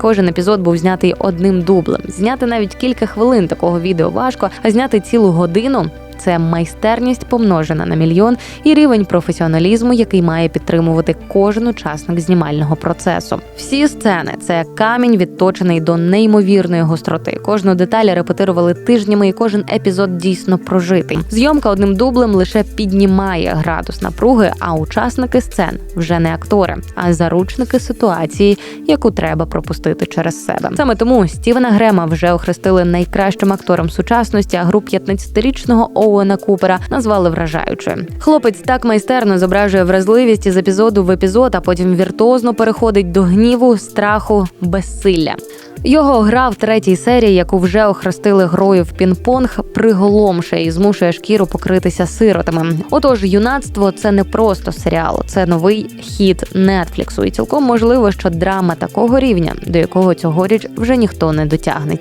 Кожен епізод був знятий одним дублем. Зняти навіть кілька хвилин такого відео важко, а зняти цілу годину. Це майстерність помножена на мільйон і рівень професіоналізму, який має підтримувати кожен учасник знімального процесу. Всі сцени це камінь відточений до неймовірної гостроти. Кожну деталь репетирували тижнями, і кожен епізод дійсно прожитий. Зйомка одним дублем лише піднімає градус напруги, а учасники сцен вже не актори, а заручники ситуації, яку треба пропустити через себе. Саме тому Стівена Грема вже охрестили найкращим актором сучасності. А гру 15-річного Оуена Купера назвали вражаючою. Хлопець так майстерно зображує вразливість із епізоду в епізод, а потім віртуозно переходить до гніву, страху, безсилля. Його гра в третій серії, яку вже охрестили грою в пінг-понг, приголомшує і змушує шкіру покритися сиротами. Отож, юнацтво це не просто серіал, це новий хід Нетфліксу. І цілком можливо, що драма такого рівня, до якого цьогоріч вже ніхто не дотягнеться.